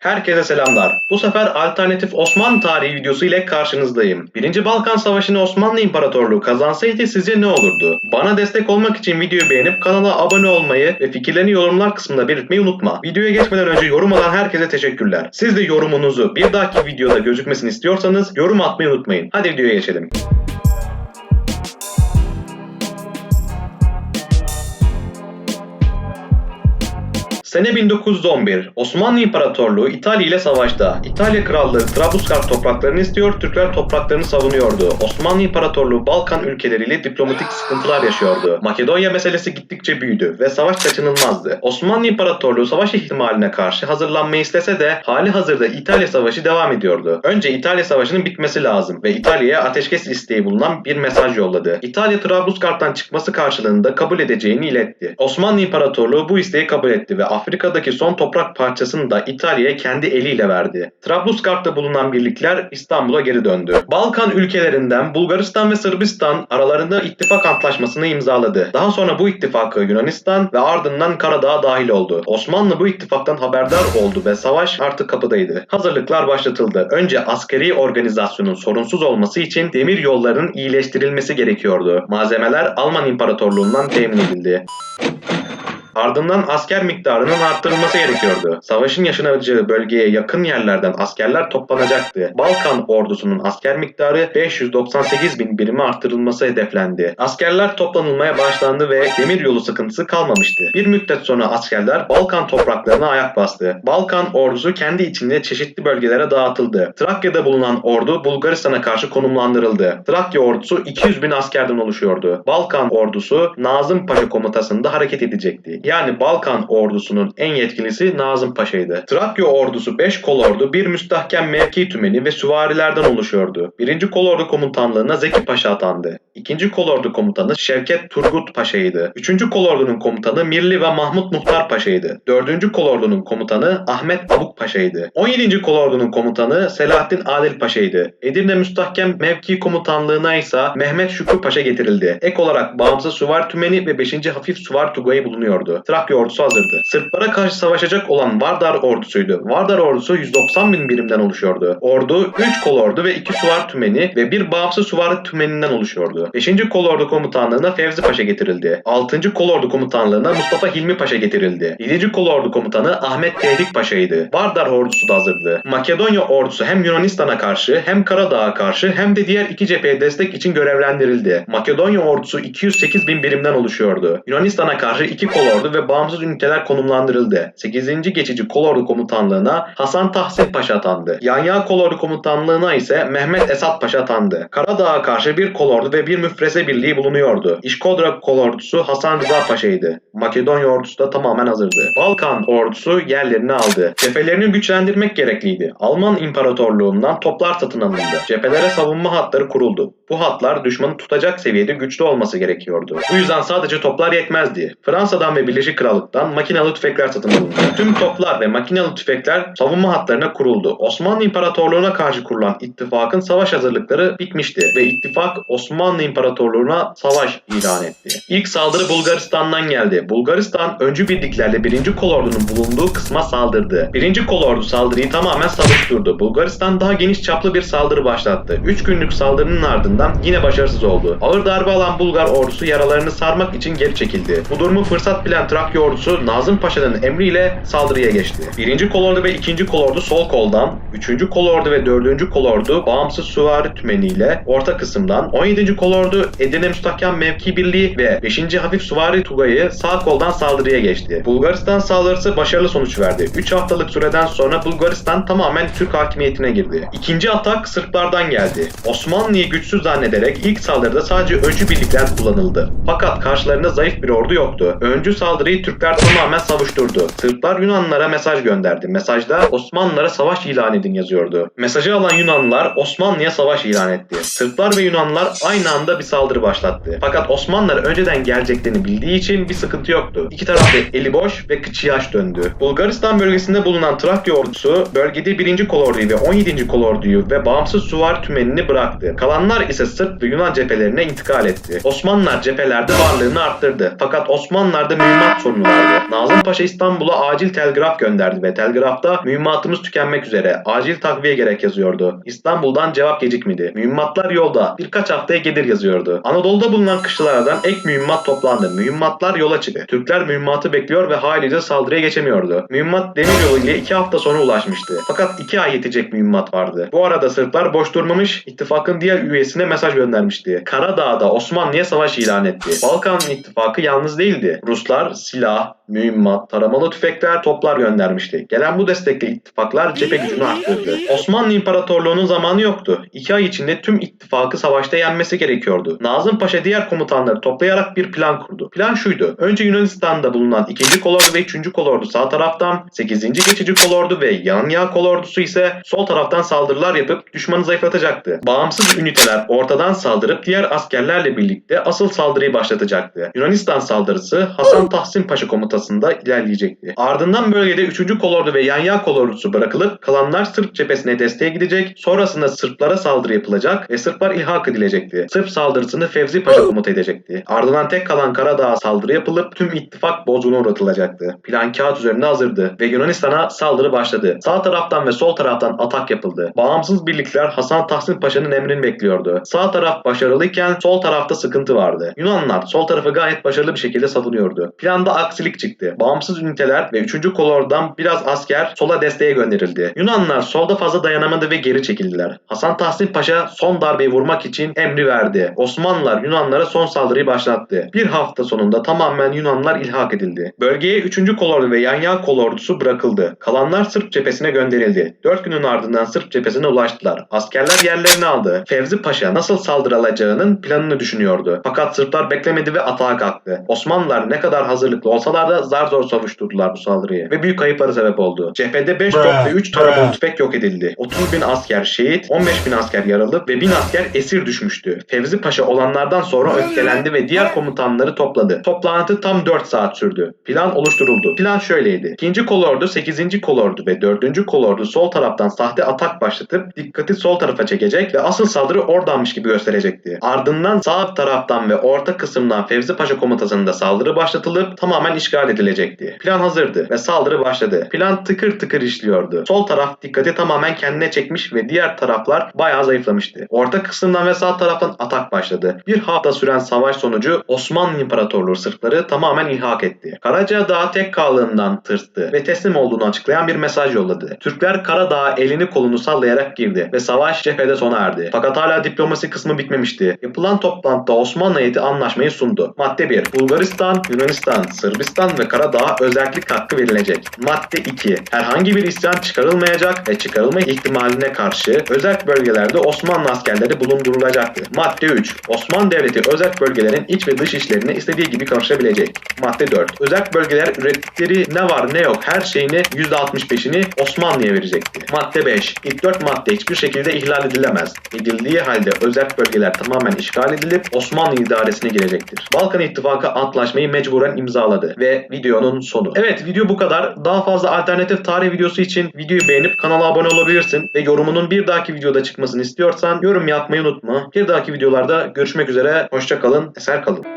Herkese selamlar. Bu sefer alternatif Osmanlı tarihi videosu ile karşınızdayım. 1. Balkan Savaşı'nı Osmanlı İmparatorluğu kazansaydı sizce ne olurdu? Bana destek olmak için videoyu beğenip kanala abone olmayı ve fikirlerini yorumlar kısmında belirtmeyi unutma. Videoya geçmeden önce yorum alan herkese teşekkürler. Siz de yorumunuzu bir dahaki videoda gözükmesini istiyorsanız yorum atmayı unutmayın. Hadi videoya geçelim. Sene 1911. Osmanlı İmparatorluğu İtalya ile savaşta. İtalya Krallığı Trablusgarp topraklarını istiyor, Türkler topraklarını savunuyordu. Osmanlı İmparatorluğu Balkan ülkeleriyle diplomatik sıkıntılar yaşıyordu. Makedonya meselesi gittikçe büyüdü ve savaş kaçınılmazdı. Osmanlı İmparatorluğu savaş ihtimaline karşı hazırlanmayı istese de hali hazırda İtalya Savaşı devam ediyordu. Önce İtalya Savaşı'nın bitmesi lazım ve İtalya'ya ateşkes isteği bulunan bir mesaj yolladı. İtalya Trablusgarp'tan çıkması karşılığında kabul edeceğini iletti. Osmanlı İmparatorluğu bu isteği kabul etti ve Afrika'daki son toprak parçasını da İtalya'ya kendi eliyle verdi. Trablusgarp'ta bulunan birlikler İstanbul'a geri döndü. Balkan ülkelerinden Bulgaristan ve Sırbistan aralarında ittifak antlaşmasını imzaladı. Daha sonra bu ittifaka Yunanistan ve ardından Karadağ dahil oldu. Osmanlı bu ittifaktan haberdar oldu ve savaş artık kapıdaydı. Hazırlıklar başlatıldı. Önce askeri organizasyonun sorunsuz olması için demir yollarının iyileştirilmesi gerekiyordu. Malzemeler Alman İmparatorluğundan temin edildi. Ardından asker miktarının arttırılması gerekiyordu. Savaşın yaşanacağı bölgeye yakın yerlerden askerler toplanacaktı. Balkan ordusunun asker miktarı 598 bin birime arttırılması hedeflendi. Askerler toplanılmaya başlandı ve demiryolu sıkıntısı kalmamıştı. Bir müddet sonra askerler Balkan topraklarına ayak bastı. Balkan ordusu kendi içinde çeşitli bölgelere dağıtıldı. Trakya'da bulunan ordu Bulgaristan'a karşı konumlandırıldı. Trakya ordusu 200 bin askerden oluşuyordu. Balkan ordusu Nazım Paşa komutasında hareket edecekti. Yani Balkan ordusunun en yetkilisi Nazım Paşa'ydı. Trakya ordusu 5 kolordu, bir müstahkem mevki tümeni ve süvarilerden oluşuyordu. 1. kolordu komutanlığına Zeki Paşa atandı. 2. kolordu komutanı Şevket Turgut Paşa'ydı. 3. kolordunun komutanı Mirli ve Mahmut Muhtar Paşa'ydı. 4. kolordunun komutanı Ahmet Abuk Paşa'ydı. 17. kolordunun komutanı Selahattin Adil Paşa'ydı. Edirne müstahkem mevki komutanlığına ise Mehmet Şükrü Paşa getirildi. Ek olarak bağımsız süvar tümeni ve 5. hafif süvar tugayı bulunuyordu. Trakya ordusu hazırdı. Sırplara karşı savaşacak olan Vardar ordusuydu. Vardar ordusu 190 bin birimden oluşuyordu. Ordu 3 kolordu ve 2 süvar tümeni ve bir bağımsız süvar tümeninden oluşuyordu. 5. kolordu komutanlığına Fevzi Paşa getirildi. 6. kolordu komutanlığına Mustafa Hilmi Paşa getirildi. 7. kolordu komutanı Ahmet Tehrik Paşa'ydı. Vardar ordusu da hazırdı. Makedonya ordusu hem Yunanistan'a karşı hem Karadağ'a karşı hem de diğer iki cepheye destek için görevlendirildi. Makedonya ordusu 208 bin birimden oluşuyordu. Yunanistan'a karşı iki kolordu ve bağımsız üniteler konumlandırıldı. 8. geçici kolordu komutanlığına Hasan Tahsin Paşa atandı. Yanya kolordu komutanlığına ise Mehmet Esat Paşa atandı. Karadağ'a karşı bir kolordu ve bir müfreze birliği bulunuyordu. İşkodra kolordusu Hasan Rıza Paşa'ydı. Makedonya ordusu da tamamen hazırdı. Balkan ordusu yerlerini aldı. Cephelerini güçlendirmek gerekliydi. Alman İmparatorluğundan toplar satın alındı. Cephelere savunma hatları kuruldu. Bu hatlar düşmanı tutacak seviyede güçlü olması gerekiyordu. Bu yüzden sadece toplar yetmezdi. Fransa'dan ve Birleşik Krallık'tan makinalı tüfekler satın alındı. Tüm toplar ve makinalı tüfekler savunma hatlarına kuruldu. Osmanlı İmparatorluğu'na karşı kurulan ittifakın savaş hazırlıkları bitmişti ve ittifak Osmanlı İmparatorluğu'na savaş ilan etti. İlk saldırı Bulgaristan'dan geldi. Bulgaristan öncü birliklerle 1. kolordunun bulunduğu kısma saldırdı. 1. kolordu saldırıyı tamamen savuşturdu. Bulgaristan daha geniş çaplı bir saldırı başlattı. 3 günlük saldırının ardından yine başarısız oldu. Ağır darbe alan Bulgar ordusu yaralarını sarmak için geri çekildi. Bu durumu fırsat bilen Trakya ordusu Nazım Paşa'nın emriyle saldırıya geçti. 1. kolordu ve 2. kolordu sol koldan, 3. kolordu ve 4. kolordu bağımsız süvari tümeniyle orta kısımdan, 17. kolordu Edirne Müstahkem Mevki Birliği ve 5. Hafif Süvari Tugayı sağ koldan saldırıya geçti. Bulgaristan saldırısı başarılı sonuç verdi. 3 haftalık süreden sonra Bulgaristan tamamen Türk hakimiyetine girdi. İkinci atak Sırplardan geldi. Osmanlı'yı güçsüz zannederek ilk saldırıda sadece öncü birlikler kullanıldı. Fakat karşılarında zayıf bir ordu yoktu. Öncü saldırıyı Türkler tamamen savuşturdu. Sırplar Yunanlılara mesaj gönderdi. Mesajda Osmanlılara savaş ilan edin yazıyordu. Mesajı alan Yunanlılar Osmanlı'ya savaş ilan etti. Sırplar ve Yunanlılar aynı anda bir saldırı başlattı. Fakat Osmanlılar önceden geleceklerini bildiği için bir sıkıntı yoktu. İki taraf da eli boş ve kıçı yaş döndü. Bulgaristan bölgesinde bulunan Trakya ordusu bölgede 1. kolorduyu ve 17. kolorduyu ve bağımsız suvar tümenini bıraktı. Kalanlar ise Sırp ve Yunan cephelerine intikal etti. Osmanlılar cephelerde varlığını arttırdı. Fakat Osmanlılar'da mühimmat sorunu vardı. Nazım Paşa İstanbul'a acil telgraf gönderdi ve telgrafta mühimmatımız tükenmek üzere acil takviye gerek yazıyordu. İstanbul'dan cevap gecikmedi. Mühimmatlar yolda birkaç haftaya gelir yazıyordu. Anadolu'da bulunan kışlalardan ek mühimmat toplandı. Mühimmatlar yola çıktı. Türkler mühimmatı bekliyor ve haliyle saldırıya geçemiyordu. Mühimmat demir yolu ile iki hafta sonra ulaşmıştı. Fakat iki ay yetecek mühimmat vardı. Bu arada Sırplar boş durmamış, ittifakın diğer üyesine mesaj göndermişti. Karadağ'da Osmanlı'ya savaş ilan etti. Balkan ittifakı yalnız değildi. Ruslar silah, mühimmat, taramalı tüfekler, toplar göndermişti. Gelen bu destekle ittifaklar cephe gücünü arttırdı. Osmanlı İmparatorluğu'nun zamanı yoktu. İki ay içinde tüm ittifakı savaşta yenmesi gerekiyordu. Nazım Paşa diğer komutanları toplayarak bir plan kurdu. Plan şuydu. Önce Yunanistan'da bulunan 2. kolordu ve 3. kolordu sağ taraftan, 8. geçici kolordu ve Yanya kolordusu ise sol taraftan saldırılar yapıp düşmanı zayıflatacaktı. Bağımsız üniteler ortadan saldırıp diğer askerlerle birlikte asıl saldırıyı başlatacaktı. Yunanistan saldırısı Hasan Tahsin Paşa komutasında ilerleyecekti. Ardından bölgede 3. kolordu ve Yanya kolordusu bırakılıp kalanlar Sırp cephesine desteğe gidecek, sonrasında Sırplara saldırı yapılacak ve Sırplar ilhak edilecekti. Sırp saldırısını Fevzi Paşa komuta edecekti. Ardından tek kalan Karadağ'a saldırı yapılıp tüm ittifak bozguna uğratılacaktı. Plan kağıt üzerinde hazırdı ve Yunanistan'a saldırı başladı. Sağ taraftan ve sol taraftan atak yapıldı. Bağımsız birlikler Hasan Tahsin Paşa'nın emrini bekliyordu. Sağ taraf başarılıyken sol tarafta sıkıntı vardı. Yunanlar sol tarafı gayet başarılı bir şekilde savunuyordu. Planda aksilik çıktı. Bağımsız üniteler ve 3. kolordan biraz asker sola desteğe gönderildi. Yunanlar solda fazla dayanamadı ve geri çekildiler. Hasan Tahsin Paşa son darbeyi vurmak için emri verdi. Osmanlılar Yunanlara son saldırıyı başlattı. Bir hafta sonunda tamamen Yunanlar ilhak edildi. Bölgeye 3. kolordu ve Yanya kolordusu bırakıldı. Kalanlar Sırp cephesine gönderildi. 4 günün ardından Sırp cephesine ulaştılar. Askerler yerlerini aldı. Fevzi Paşa nasıl saldırılacağının planını düşünüyordu. Fakat Sırplar beklemedi ve atağa kalktı. Osmanlılar ne kadar hazırlıklı olsalar da zar zor savuşturdular bu saldırıyı ve büyük kayıplara sebep oldu. Cephede 5 top ve 3 taramalı tüfek yok edildi. 30 bin asker şehit, 15 bin asker yaralı ve 1000 asker esir düşmüştü. Fevzi Paşa olanlardan sonra öfkelendi ve diğer komutanları topladı. Toplantı tam 4 saat sürdü. Plan oluşturuldu. Plan şöyleydi. 2. kolordu, 8. kolordu ve 4. kolordu sol taraftan sahte atak başlatıp dikkati sol tarafa çekecek ve asıl saldırı oradanmış gibi gösterecekti. Ardından sağ taraftan ve orta kısımdan Fevzi Paşa komutasında saldırı başlatılıp tamamen işgal edilecekti. Plan hazırdı ve saldırı başladı. Plan tıkır tıkır işliyordu. Sol taraf dikkati tamamen kendine çekmiş ve diğer taraflar bayağı zayıflamıştı. Orta kısımdan ve sağ taraftan atak başladı. Bir hafta süren savaş sonucu Osmanlı İmparatorluğu Sırpları tamamen ilhak etti. Karadağ tek kaldığından tırstı ve teslim olduğunu açıklayan bir mesaj yolladı. Türkler Karadağ'a elini kolunu sallayarak girdi ve savaş cephede sona erdi. Fakat hala diplomasi kısmı bitmemişti. Yapılan toplantıda Osmanlı heyeti anlaşmayı sundu. Madde 1. Bulgaristan, Yunanistan, Sırbistan ve Karadağ'a özellik hakkı verilecek. Madde 2. Herhangi bir isyan çıkarılmayacak ve çıkarılma ihtimaline karşı özel bölgelerde Osmanlı askerleri bulundurulacaktı. Madde 3. Osmanlı Devleti özel bölgelerin iç ve dış işlerine istediği gibi karışabilecek. Madde 4. Özel bölgeler ürettikleri ne var ne yok her şeyini %65'ini Osmanlı'ya verecekti. Madde 5. İlk 4 madde hiçbir şekilde ihlal edilemez. Edildiği halde özel bölgeler tamamen işgal edilip Osmanlı idaresine girecektir. Balkan İttifakı antlaşmayı mecburen imzaladı ve videonun sonu. Evet video bu kadar. Daha fazla alternatif tarih videosu için videoyu beğenip kanala abone olabilirsin ve yorumunun bir dahaki videoda çıkmasını istiyorsan yorum yapmayı unutma. Bir dahaki videolarda görüşmek üzere. Hoşça kalın, eser kalın.